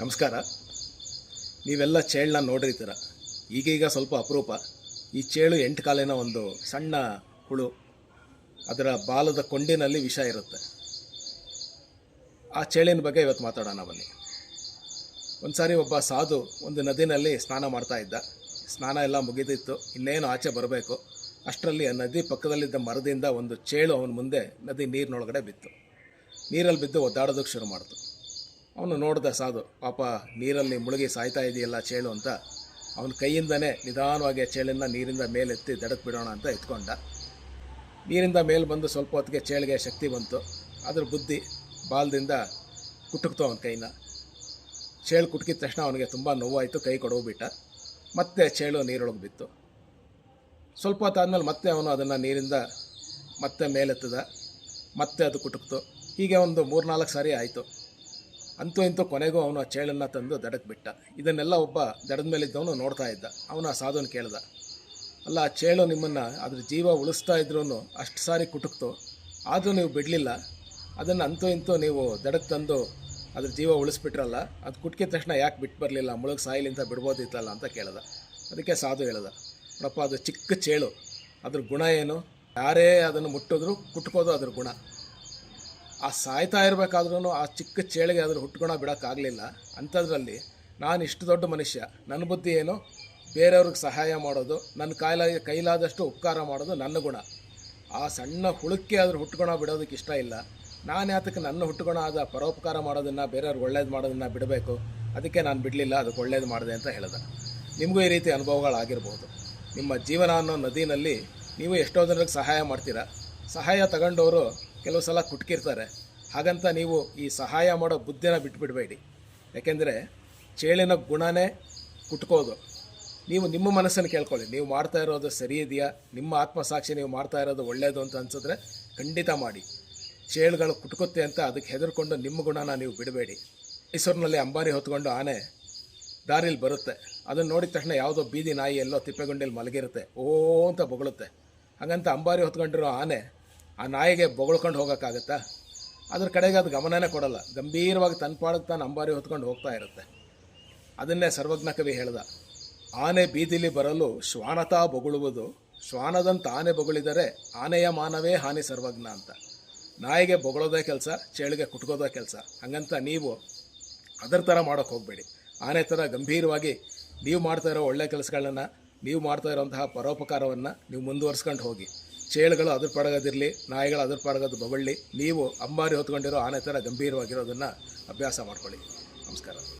ನಮಸ್ಕಾರ. ನೀವೆಲ್ಲ ಚೇಳನ್ನ ನೋಡಿರ್ತೀರ. ಈಗೀಗ ಸ್ವಲ್ಪ ಅಪರೂಪ. ಈ ಚೇಳು ಎಂಟು ಕಾಲಿನ ಒಂದು ಸಣ್ಣ ಹುಳು. ಅದರ ಬಾಲದ ಕೊಂಡಿನಲ್ಲಿ ವಿಷ ಇರುತ್ತೆ. ಆ ಚೇಳಿನ ಬಗ್ಗೆ ಇವತ್ತು ಮಾತಾಡೋಣ ಬನ್ನಿ. ಒಂದು ಸಾರಿ ಒಬ್ಬ ಸಾಧು ಒಂದು ನದಿನಲ್ಲಿ ಸ್ನಾನ ಮಾಡ್ತಾ ಇದ್ದ. ಸ್ನಾನ ಎಲ್ಲ ಮುಗಿದಿತ್ತು. ಇನ್ನೇನು ಆಚೆ ಬರಬೇಕು. ಅಷ್ಟರಲ್ಲಿ ಆ ನದಿ ಪಕ್ಕದಲ್ಲಿದ್ದ ಮರದಿಂದ ಒಂದು ಚೇಳು ಅವನ ಮುಂದೆ ನದಿ ನೀರಿನೊಳಗಡೆ ಬಿತ್ತು. ನೀರಲ್ಲಿ ಬಿದ್ದು ಒದ್ದಾಡೋದಕ್ಕೆ ಶುರು ಮಾಡ್ತು. ಅವನು ನೋಡಿದ ಸಾಧು, ಪಾಪ ನೀರಲ್ಲಿ ಮುಳುಗಿ ಸಾಯ್ತಾ ಇದೆಯಲ್ಲ ಚೇಳು ಅಂತ. ಅವನ ಕೈಯಿಂದನೇ ನಿಧಾನವಾಗಿ ಚೇಳನ್ನು ನೀರಿಂದ ಮೇಲೆತ್ತಿ ದಡಕ್ಕೆ ಬಿಡೋಣ ಅಂತ ಎತ್ಕೊಂಡ. ನೀರಿಂದ ಮೇಲೆ ಬಂದು ಸ್ವಲ್ಪ ಹೊತ್ತಿಗೆ ಚೇಳಿಗೆ ಶಕ್ತಿ ಬಂತು. ಅದ್ರ ಬುದ್ಧಿ ಬಾಲದಿಂದ ಕುಟುಕ್ತು ಅವನ ಕೈನ. ಚೇಳು ಕುಟುಕಿದ ತಕ್ಷಣ ಅವನಿಗೆ ತುಂಬ ನೋವಾಯಿತು, ಕೈ ಕೊಡೋಗ್ಬಿಟ್ಟ ಮತ್ತೆ ಚೇಳು ನೀರೊಳಗೆ ಬಿತ್ತು. ಸ್ವಲ್ಪ ಹೊತ್ತಾದ್ಮೇಲೆ ಮತ್ತೆ ಅವನು ಅದನ್ನು ನೀರಿಂದ ಮತ್ತೆ ಮೇಲೆತ್ತದ. ಮತ್ತೆ ಅದು ಕುಟುಕ್ತು. ಹೀಗೆ ಒಂದು ಮೂರ್ನಾಲ್ಕು ಸಾರಿ ಆಯಿತು. ಅಂತೂ ಇಂತೂ ಕೊನೆಗೂ ಅವನು ಆ ಚೇಳನ್ನು ತಂದು ದಡಕ್ಕೆ ಬಿಟ್ಟ ಇದನ್ನೆಲ್ಲ ಒಬ್ಬ ದಡದ ಮೇಲಿದ್ದವನು ನೋಡ್ತಾ ಇದ್ದ. ಅವನು ಆ ಸಾಧುವನ್ನು ಕೇಳ್ದ. ಅಲ್ಲ, ಆ ಚೇಳು ನಿಮ್ಮನ್ನು ಅದ್ರ ಜೀವ ಉಳಿಸ್ತಾ ಇದ್ರೂ ಅಷ್ಟು ಸಾರಿ ಕುಟುಕ್ತು. ಆದರೂ ನೀವು ಬಿಡಲಿಲ್ಲ. ಅದನ್ನು ಅಂತೂ ಇಂತೂ ನೀವು ದಡಕ್ಕೆ ತಂದು ಅದ್ರ ಜೀವ ಉಳಿಸ್ಬಿಟ್ರಲ್ಲ, ಅದು ಕುಟ್ಕಿದ ತಕ್ಷಣ ಯಾಕೆ ಬಿಟ್ಟು ಬರಲಿಲ್ಲ, ಮುಳುಗ ಸಾಯಿಲಿಂದ ಅಂತ ಬಿಡ್ಬೋದಿತ್ತಲ್ಲ ಅಂತ ಕೇಳ್ದ. ಅದಕ್ಕೆ ಸಾಧು ಹೇಳ್ದ. ನೋಡಪ್ಪ, ಅದು ಚಿಕ್ಕ ಚೇಳು. ಅದ್ರ ಗುಣ ಏನು? ಯಾರೇ ಅದನ್ನು ಮುಟ್ಟಿದ್ರು ಕುಟ್ಕೋದು ಅದ್ರ ಗುಣ. ಆ ಸಾಯ್ತಾ ಇರಬೇಕಾದ್ರೂ ಆ ಚಿಕ್ಕ ಚೇಳಿಗೆ ಅದ್ರ ಹುಟ್ಕೊಣ ಬಿಡೋಕ್ಕಾಗಲಿಲ್ಲ. ಅಂಥದ್ರಲ್ಲಿ ನಾನು ಇಷ್ಟು ದೊಡ್ಡ ಮನುಷ್ಯ. ನನ್ನ ಬುದ್ಧಿ ಏನು? ಬೇರೆಯವ್ರಿಗೆ ಸಹಾಯ ಮಾಡೋದು ನನ್ನ ಕಾಯಿಲ ಕೈಲಾದಷ್ಟು ಉಪಕಾರ ಮಾಡೋದು ನನ್ನ ಗುಣ. ಆ ಸಣ್ಣ ಹುಳುಕ್ಕೆ ಅದ್ರ ಹುಟ್ಕೊಣ ಬಿಡೋದಕ್ಕೆ ಇಷ್ಟ ಇಲ್ಲ. ನಾನು ಯಾತಕ್ಕೆ ನನ್ನ ಹುಟ್ಕೊಣ ಆದ ಪರೋಪಕಾರ ಮಾಡೋದನ್ನು ಬೇರೆಯವ್ರಿಗೆ ಒಳ್ಳೇದು ಮಾಡೋದನ್ನು ಬಿಡಬೇಕು? ಅದಕ್ಕೆ ನಾನು ಬಿಡಲಿಲ್ಲ, ಅದಕ್ಕೆ ಒಳ್ಳೇದು ಮಾಡಿದೆ ಅಂತ ಹೇಳಿದ. ನಿಮಗೂ ಈ ರೀತಿ ಅನುಭವಗಳಾಗಿರ್ಬೋದು. ನಿಮ್ಮ ಜೀವನ ಅನ್ನೋ ನದಿನಲ್ಲಿ ನೀವು ಎಷ್ಟೋ ಜನರಿಗೆ ಸಹಾಯ ಮಾಡ್ತೀರಾ? ಸಹಾಯ ತಗೊಂಡವರು ಕೆಲವು ಸಲ ಕುಟ್ಕಿರ್ತಾರೆ. ಹಾಗಂತ ನೀವು ಈ ಸಹಾಯ ಮಾಡೋ ಬುದ್ಧಿನ ಬಿಟ್ಬಿಡಬೇಡಿ. ಯಾಕೆಂದರೆ ಚೇಳಿನ ಗುಣನೇ ಕುಟ್ಕೋದು. ನೀವು ನಿಮ್ಮ ಮನಸ್ಸನ್ನು ಕೇಳ್ಕೊಳ್ಳಿ. ನೀವು ಮಾಡ್ತಾ ಇರೋದು ಸರಿ ಇದೆಯಾ? ನಿಮ್ಮ ಆತ್ಮಸಾಕ್ಷಿ ನೀವು ಮಾಡ್ತಾ ಇರೋದು ಒಳ್ಳೆಯದು ಅಂತ ಅನ್ಸಿದ್ರೆ ಖಂಡಿತ ಮಾಡಿ. ಚೇಳುಗಳು ಕುಟ್ಕುತ್ತೆ ಅಂತ ಅದಕ್ಕೆ ಹೆದರ್ಕೊಂಡು ನಿಮ್ಮ ಗುಣನ ನೀವು ಬಿಡಬೇಡಿ. ಮೈಸೂರಿನಲ್ಲಿ ಅಂಬಾರಿ ಹೊತ್ಕೊಂಡು ಆನೆ ದಾರಿಲಿ ಬರುತ್ತೆ. ಅದನ್ನು ನೋಡಿದ ತಕ್ಷಣ ಯಾವುದೋ ಬೀದಿ ನಾಯಿ ಎಲ್ಲೋ ತಿಪ್ಪೆಗುಂಡಿಲಿ ಮಲಗಿರುತ್ತೆ. ಓ ಅಂತ ಬೊಗಳುತ್ತೆ. ಹಾಗಂತ ಅಂಬಾರಿ ಹೊತ್ಕೊಂಡಿರೋ ಆನೆ ಆ ನಾಯಿಗೆ ಬೊಗಳ್ಕೊಂಡು ಹೋಗೋಕ್ಕಾಗತ್ತಾ? ಅದ್ರ ಕಡೆಗೆ ಅದು ಗಮನನೇ ಕೊಡಲ್ಲ. ಗಂಭೀರವಾಗಿ ತನ್ನ ಪಾಡಕ್ಕೆ ತಾನು ಅಂಬಾರಿ ಹೊತ್ಕೊಂಡು ಹೋಗ್ತಾ ಇರುತ್ತೆ. ಅದನ್ನೇ ಸರ್ವಜ್ಞ ಕವಿ ಹೇಳ್ದ, ಆನೆ ಬೀದಿಲಿ ಬರಲು ಶ್ವಾನತಾ ಬೊಗಳುವುದು. ಶ್ವಾನದಂತ ಆನೆ ಬೊಗಳಿದರೆ ಆನೆಯ ಮಾನವೇ ಹಾನಿ ಸರ್ವಜ್ಞ ಅಂತ. ನಾಯಿಗೆ ಬೊಗಳೋದೇ ಕೆಲಸ, ಚೇಳಿಗೆ ಕುಟ್ಕೋದೇ ಕೆಲಸ. ಹಂಗಂತ ನೀವು ಅದರ ಥರ ಮಾಡೋಕ್ಕೆ ಹೋಗಬೇಡಿ. ಆನೆ ಥರ ಗಂಭೀರವಾಗಿ ನೀವು ಮಾಡ್ತಾ ಇರೋ ಒಳ್ಳೆ ಕೆಲಸಗಳನ್ನು, ನೀವು ಮಾಡ್ತಾ ಇರೋಂತಹ ಪರೋಪಕಾರವನ್ನು ನೀವು ಮುಂದುವರ್ಸ್ಕೊಂಡು ಹೋಗಿ. ಚೇಳುಗಳು ಅದ್ರ ಪಡಗೋದಿರಲಿ, ನಾಯಿಗಳು ಅದ್ರ ಪಡಗೋದು ಬಬಳ್ಳಿ ನೀವು ಅಂಬಾರಿ ಹೊತ್ಕೊಂಡಿರೋ ಆನೆ ಥರ ಗಂಭೀರವಾಗಿರೋದನ್ನು ಅಭ್ಯಾಸ ಮಾಡ್ಕೊಳ್ಳಿ. ನಮಸ್ಕಾರ.